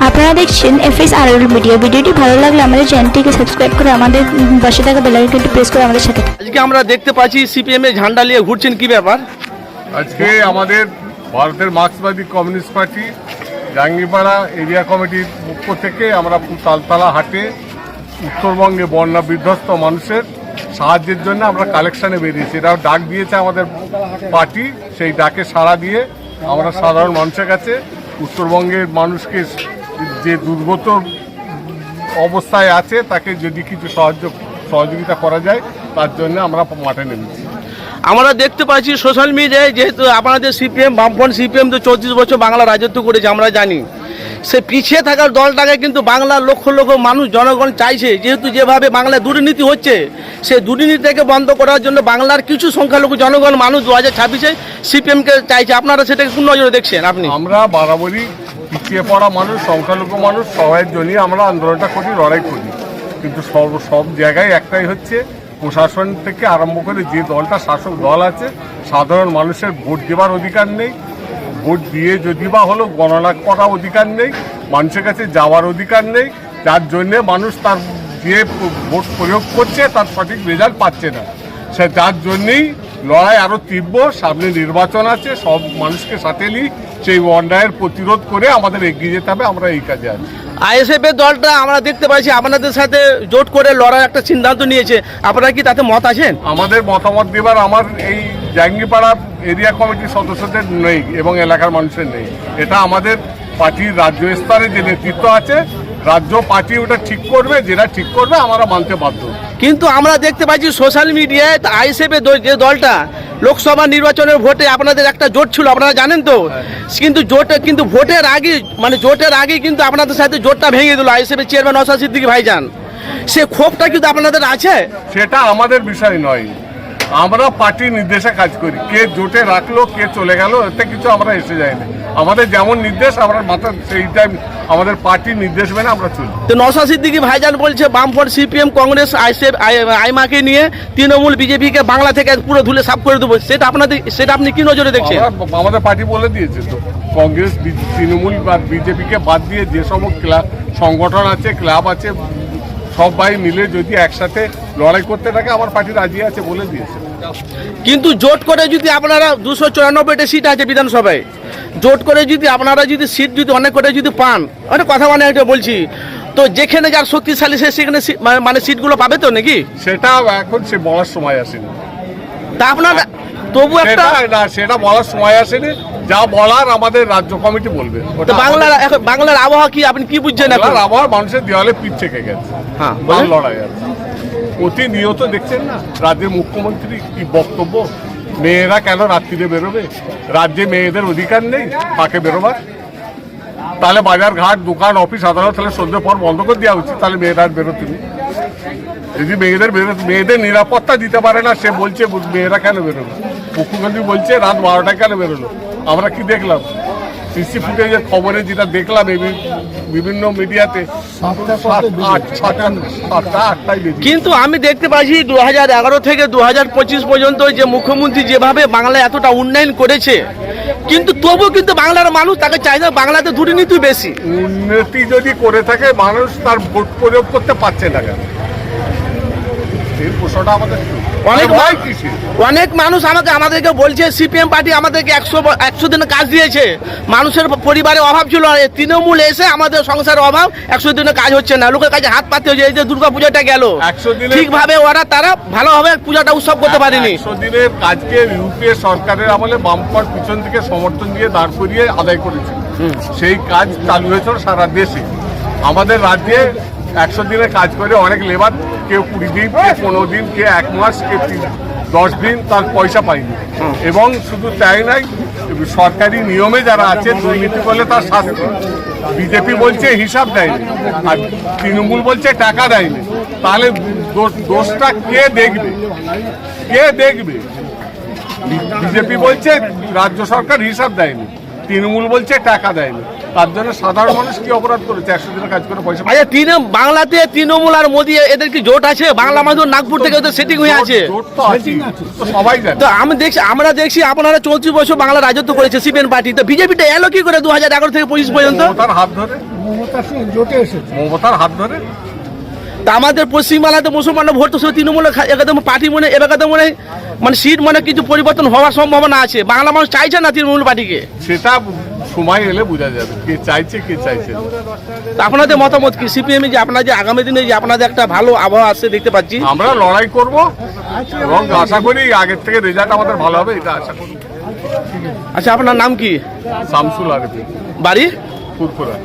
আপনারা দেখছেন এফএস আর মিডিয়া ভিডিওটি ভালো লাগলে আমাদের চ্যানেলটিকে সাবস্ক্রাইব করে আমাদের পাশে থাকা বেলাইকনটি প্রেস করে আমাদের সাথে আজকে আমরা দেখতে পাচ্ছি সিপিএম এর ঝান্ডা নিয়ে ঘুরছেন কি ব্যাপার? আজকে আমাদের ভারতের মার্ক্সবাদী কমিউনিস্ট পার্টি জাঙ্গিপাড়া এরিয়া কমিটির পক্ষ থেকে আমরা তালতলা হাটে উত্তরবঙ্গে বন্যা বিধ্বস্ত মানুষের সাহায্যের জন্য আমরা কালেকশনে বেরিয়েছি। এটাও ডাক দিয়েছে আমাদের পার্টি সেই ডাকে সাড়া দিয়ে আমরা সাধারণ মানুষের কাছে উত্তরবঙ্গের মানুষকে যে দুর্গত অবস্থায় আছে তাকে যদি কিছু সাহায্য সহযোগিতা করা যায় তার জন্য আমরা মাঠে নেমেছি। আমরা দেখতে পাচ্ছি সোশ্যাল মিডিয়ায় যেহেতু আপনাদের সিপিএম বামফ্রন্ট সিপিএম তো চৌত্রিশ বছর বাংলা রাজত্ব করেছে আমরা জানি। সে পিছিয়ে থাকার দলটাকে কিন্তু বাংলার লক্ষ লক্ষ মানুষ জনগণ চাইছে। যেহেতু যেভাবে বাংলায় দুর্নীতি হচ্ছে সেই দুর্নীতিটাকে বন্ধ করার জন্য বাংলার কিছু সংখ্যালঘু জনগণ মানুষ দু হাজার ছাব্বিশে সিপিএমকে চাইছে। আপনারা সেটাকে কোন নজরে দেখছেন আপনি? আমরা বরাবরই পিছিয়ে পড়া মানুষ, সংখ্যালঘু মানুষ সবাইয়ের জন্যই আমরা আন্দোলনটা করি, লড়াই করি। কিন্তু সব সব জায়গায় একটাই হচ্ছে, প্রশাসন থেকে আরম্ভ করে যে দলটা শাসক দল আছে, সাধারণ মানুষের ভোট দেওয়ার অধিকার নেই। ভোট দিয়ে যদি বা হলো গণনা করার অধিকার নেই, মানুষের কাছে যাওয়ার অধিকার নেই, যার জন্যে মানুষ তার যে ভোট প্রয়োগ করছে, তার সঠিক রেজাল্ট পাচ্ছে না। সে যার জন্যেই লড়াই আরও তীব্র সামনে নির্বাচন আছে সব মানুষকে সাথে নিই। সেই অন্যায়ের প্রতিরোধ করে আমাদের এগিয়ে যেতে হবে আমরা এই কাজে আছি। আইএসএফ এর দলটা আমরা দেখতে পাচ্ছি আপনাদের সাথে জোট করে লড়ার একটা সিদ্ধান্ত নিয়েছে। আপনারা কি তাতে মত আছেন? আমাদের মতামত দেবার আমার এই জাঙ্গিপাড়া এরিয়া কমিটির সদস্যদের নেই এবং এলাকার মানুষের নেই। এটা আমাদের পার্টির রাজ্য স্তরে যে নেতৃত্ব আছে রাজ্য পার্টি ওটা ঠিক করবে যেটা ঠিক করবে আমরা মানতে বাধ্য। কিন্তু আমরা দেখতে পাচ্ছি সোশ্যাল মিডিয়ায় আইএসএফ যে দলটা লোকসভা নির্বাচনের ভোটে আপনাদের একটা জোট ছিল আপনারা জানেন তো? কিন্তু জোটে কিন্তু ভোটের আগে মানে জোটের আগে কিন্তু আপনাদের সাথে জোটটা ভেঙে দিল আইএসএফ এর চেয়ারম্যান অসাদ সিদ্দিকী ভাইজান। সে ক্ষোভটা কিন্তু আপনাদের আছে? সেটা আমাদের বিষয় নয়। আমরা পার্টির নির্দেশে কাজ করি। কে জোটে রাখল কে চলে গেল এতে কিছু আমরা এসে যাইনি আমাদের যেমন নির্দেশ আমরা মাথা সেই টাইম আমাদের পার্টির নির্দেশ মেনে আমরা চলি। তো নওশাদ সিদ্দিকী ভাইজান বলছে বামফ্রন্ট সিপিএম কংগ্রেস আইসেফ আইমাকে নিয়ে তৃণমূল বিজেপিকে বাংলা থেকে পুরো ধুলে সাফ করে দেবো। সেটা আপনাদের সেটা আপনি কি নজরে দেখছেন? আমাদের পার্টি বলে দিয়েছে তো। কংগ্রেস তৃণমূল বা বিজেপিকে বাদ দিয়ে যে সমস্ত ক্লাব সংগঠন আছে ক্লাব আছে সবাই মিলে যদি একসাথে লড়াই করতে থাকে আমার পার্টি রাজি আছে বলে দিয়েছে। কিন্তু জোট করে যদি আপনারা দুশো চুরানব্বইটা সিট আছে বিধানসভায় জোট করে যদি আপনারা যদি সিট যদি অনেক করে যদি পান অনেক কথা মানে এটা বলছি। তো যেখানে যার শক্তিশালী সে সেখানে মানে- মানে সিটগুলো পাবে তো নাকি? সেটা এখন সে বলার সময় আসেনি। তা আপনারা তবু একটা না সেটা বলার সময় আসেনি। যা বলার আমাদের রাজ্য কমিটি বলবে। বাংলার এখন বাংলার আবহাওয়া কি আপনি কি বুঝছেন এখন? আবহাওয়া মানুষের দেওয়ালে পিঠ থেকে গেছে। হ্যাঁ লড়াই আছে প্রতিনিয়ত দেখছেন না রাজ্যের মুখ্যমন্ত্রী কি বক্তব্য? মেয়েরা কেন রাত্রিতে বেরোবে? রাজ্যে মেয়েদের অধিকার নেই তাকে বেরোবার। তাহলে বাজার ঘাট, দোকান, অফিস, আদালত, তাহলে সন্ধ্যে পর বন্ধ করে দেওয়া উচিত, তাহলে মেয়েরা আর বেরোতে নেই। যদি মেয়েদের বেরো মেয়েদের নিরাপত্তা দিতে পারে না, সে বলছে, মেয়েরা কেন বেরোলো মুখ্যমন্ত্রী বলছে, রাত বারোটায় কেন বেরোলো? আমরা কি দেখলাম? সিসি ফুটেজের খবরে যেটা দেখলাম বিভিন্ন মিডিয়াতে কিন্তু আমি দেখতে পাচ্ছি দু হাজার এগারো থেকে দু হাজার পঁচিশ পর্যন্ত যে মুখ্যমন্ত্রী যেভাবে বাংলা এতটা উন্নয়ন করেছে কিন্তু তবু কিন্তু বাংলার মানুষ তাকে চাইছে বাংলাতে দুর্নীতি বেশি। উন্নতি যদি করে থাকে মানুষ তার ভোট প্রয়োগ করতে পারছে না কেন? অনেক? অনেক মানুষ আমাকে আমাদেরকে বলছে সিপিএম পার্টি আমাদেরকে একশো একশো দিনে কাজ দিয়েছে। মানুষের পরিবারে অভাব ছিল। আর তৃণমূল এসে আমাদের সংসারের অভাব একশো দিনে কাজ হচ্ছে না। লোকের কাছে হাত পাতে হয়েছে এই যে দুর্গা পূজাটা গেল। 100 দিনে- ঠিকভাবে ওরা তারা ভালোভাবে পূজাটা উৎসব করতে পারেনি। একশো দিনের কাজকে ইউপিএ সরকারের আমলে বামফ্রন্ট পিছন থেকে সমর্থন দিয়ে দাঁড় করিয়ে আদায় করেছে। সেই কাজ চালু হয়েছিল সারা দেশে। আমাদের রাজ্যে একশো দিনের কাজ করে অনেক লেবার কেউ কুড়ি দিন কে পনেরো দিন কে এক মাস কে দশ দিন তার পয়সা পায়নি। এবং শুধু তাই নাই সরকারি নিয়মে যারা আছে, দুর্নীতি করলে তার শাস্তি। বিজেপি বলছে হিসাব দেয়নি, আর তৃণমূল বলছে টাকা দেয়নি। তাহলে দোষ- দোষটা কে দেখবে? কে দেখবে? বিজেপি বলছে রাজ্য সরকার হিসাব দেয়নি, তৃণমূল বলছে টাকা দেয়নি। তার জন্য সাধারণ মানুষ কি অপরাধ করেছে? একশো দিনের কাজ করে পয়সা আচ্ছা তিন বাংলাতে তৃণমূল আর মোদি এদের কি জোট আছে? বাংলা মানুষ নাগপুর থেকে ওদের সেটিং হয়ে আছে। জোট তো আছেই। তো সবাই জানে। তো আমি দেখছি আমরা দেখছি আপনারা চৌত্রিশ বছর বাংলা রাজত্ব করেছে সিপিএন পার্টি তো বিজেপিটা এলো কি করে দু হাজার এগারো থেকে পঁচিশ পর্যন্ত? মমতার হাত ধরে। মমতার হাত ধরে। তা আমাদের পশ্চিমবাংলাতে মুসলমানরা ভোট তো খা- একদম পার্টি মনে একদম মনে মানে সিট মানে কিছু পরিবর্তন হওয়ার সম্ভাবনা আছে। বাংলা মানুষ চাইছে না তৃণমূল পার্টিকে সেটা সময় এলে বোঝা যাবে কে চাইছে কে চাইছে আপনাদের মতামত কি? সিপিএম যে আপনার যে আগামী দিনে যে আপনাদের একটা ভালো আবহাওয়া আছে দেখতে পাচ্ছি। আমরা লড়াই করব এবং আশা করি আগের থেকে রেজাল্ট আমাদের ভালো হবে এটা আশা করি। আচ্ছা আপনার নাম কি? শামসুল আরেফি বাড়ি? ফুরফুরা।